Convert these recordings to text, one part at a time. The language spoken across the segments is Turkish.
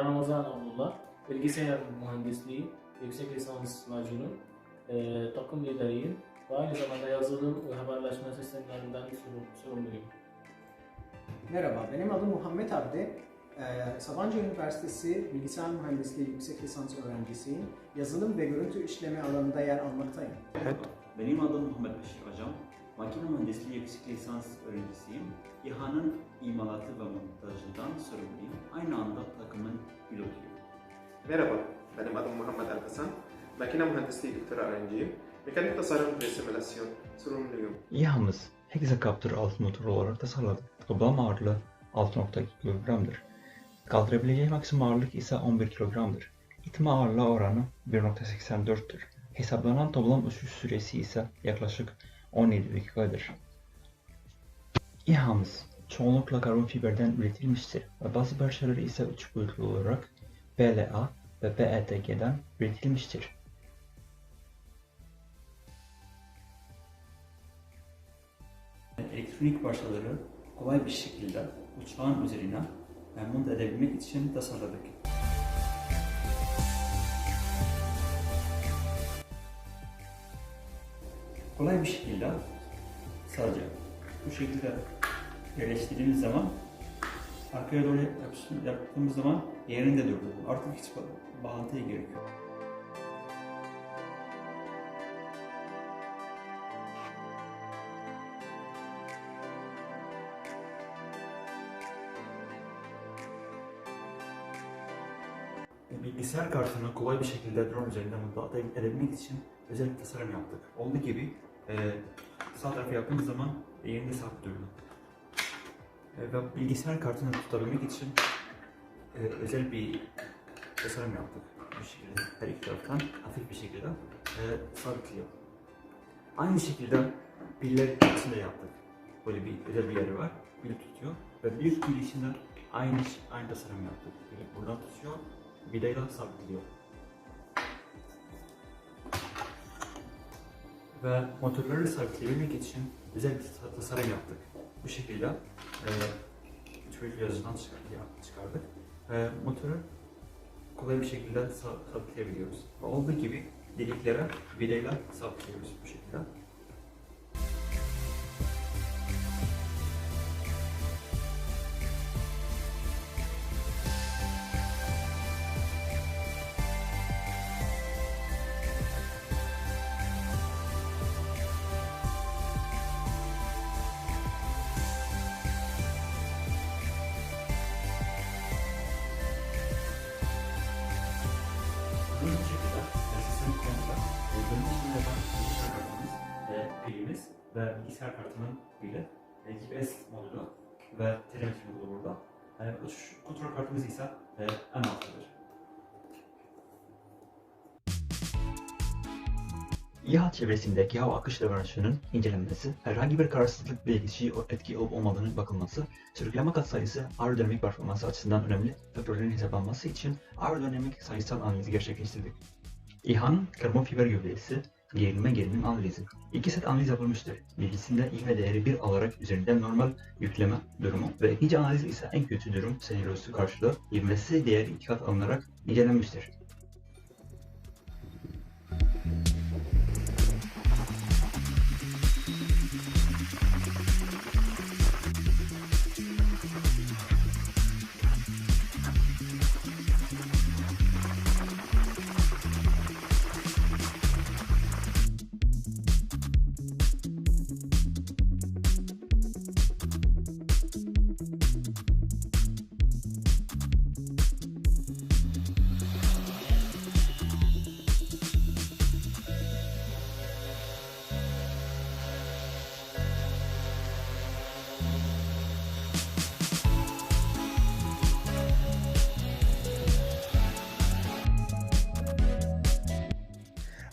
Ben Ramazan Abdullah. Bilgisayar Mühendisliği Yüksek Lisans mezunu. Ee, takım lideriyim. Ve aynı zamanda yazılım ve haberleşme sistemlerinden sorumlu- sorumluyum. Merhaba, benim adım Muhammed Abdi. Ee, Sabancı Üniversitesi Bilgisayar Mühendisliği Yüksek Lisans öğrencisiyim. Yazılım ve görüntü işleme alanında yer almaktayım. Evet. Benim adım Muhammed Beşir Hocam. Makine mühendisliği yüksek lisans öğrencisiyim. İHA'nın imalatı ve montajından sorumluyum. Aynı anda takımın pilotuyum. Merhaba, benim adım Muhammed Alpasan. Makine mühendisliği doktora öğrenciyim. Mekanik tasarım ve simülasyon sorumluyum. İHA'mız Hexacopter alt motor olarak tasarladık. Toplam ağırlığı 6.2 kilogramdır. Kaldırabileceği maksimum ağırlık ise 11 kilogramdır. İtme ağırlığı oranı 1.84'tür. Hesaplanan toplam uçuş süresi ise yaklaşık 17 dakikadır. İHA'mız çoğunlukla karbon fiberden üretilmiştir ve bazı parçaları ise üç boyutlu olarak PLA ve PETG'den üretilmiştir. Elektronik parçaları kolay bir şekilde uçağın üzerine monte edebilmek için tasarladık. Kolay bir şekilde sadece bu şekilde yerleştirdiğimiz zaman arkaya doğru yaptığımız zaman yerinde durdu. Artık hiç ba- bağlantıya gerek yok. Bilgisayar kartını kolay bir şekilde drone üzerinden monte edebilmek için özel bir tasarım yaptık. Olduğu gibi e, sağ tarafa yaptığımız zaman yerinde sabit durdu. E, ve bilgisayar kartını tutabilmek için e, özel bir tasarım yaptık. Bu şekilde her iki taraftan hafif bir şekilde e, sabitliyor. Aynı şekilde piller için de yaptık. Böyle bir özel bir yeri var. Pil tutuyor ve bir pil içinde aynı aynı tasarım yaptık. Buradan tutuyor, vidayla sabitliyor. Ve motorları sabitleyebilmek için özel bir ta- tasarım yaptık. Bu şekilde e, yazıdan çıkar- çıkardık. E, motoru kolay bir şekilde sa- sabitleyebiliyoruz. Olduğu gibi deliklere vidayla sabitliyoruz bu şekilde. Ve bilgisayar kartının pili, e, GPS modulu ve telemetri modulu burada. E, şu kontrol kartımız ise e, en alttadır. İHA çevresindeki hava akış davranışının incelenmesi, herhangi bir kararsızlık belirtici etki olup olmadığını bakılması, sürükleme katsayısı aerodinamik performansı açısından önemli faktörlerin hesaplanması için aerodinamik sayısal analizi gerçekleştirdik. İHA'nın karbon fiber gövdesi, gerilme gerilim analizi. İki set analiz yapılmıştır. Birincisinde ivme değeri 1 alarak üzerinden normal yükleme durumu ve ikinci analiz ise en kötü durum senaryosu karşılığı ivmesi değeri iki kat alınarak incelenmiştir.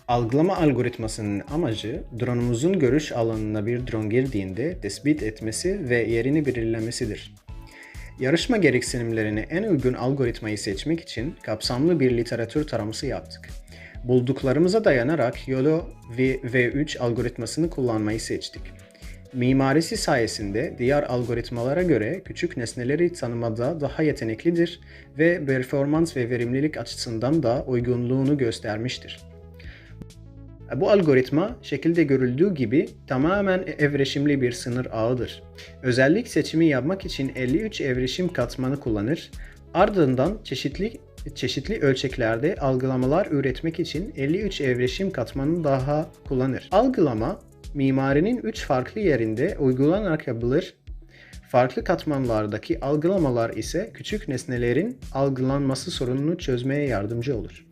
Algılama algoritmasının amacı drone'umuzun görüş alanına bir drone girdiğinde tespit etmesi ve yerini belirlemesidir. Yarışma gereksinimlerine en uygun algoritmayı seçmek için kapsamlı bir literatür taraması yaptık. Bulduklarımıza dayanarak YOLO V3 algoritmasını kullanmayı seçtik. Mimarisi sayesinde diğer algoritmalara göre küçük nesneleri tanımada daha yeteneklidir ve performans ve verimlilik açısından da uygunluğunu göstermiştir. Bu algoritma şekilde görüldüğü gibi tamamen evreşimli bir sınır ağıdır. Özellik seçimi yapmak için 53 evreşim katmanı kullanır. Ardından çeşitli çeşitli ölçeklerde algılamalar üretmek için 53 evreşim katmanı daha kullanır. Algılama mimarinin 3 farklı yerinde uygulanarak yapılır. Farklı katmanlardaki algılamalar ise küçük nesnelerin algılanması sorununu çözmeye yardımcı olur.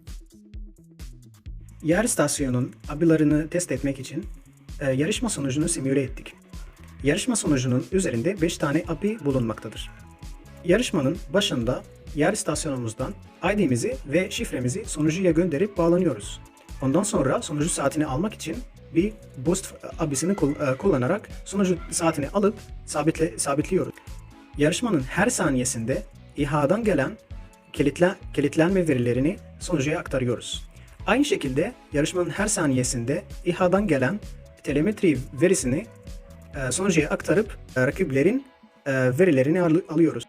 Yer istasyonunun abilarını test etmek için e, yarışma sonucunu simüle ettik. Yarışma sonucunun üzerinde 5 tane abi bulunmaktadır. Yarışmanın başında yer istasyonumuzdan ID'mizi ve şifremizi sonucuya gönderip bağlanıyoruz. Ondan sonra sonucu saatini almak için bir boost abisini e, kullanarak sonucu saatini alıp sabitle sabitliyoruz. Yarışmanın her saniyesinde İHA'dan gelen kilitle, kilitlenme verilerini sonucuya aktarıyoruz. Aynı şekilde yarışmanın her saniyesinde İHA'dan gelen telemetri verisini e, sonucuya aktarıp e, rakiplerin e, verilerini al- alıyoruz.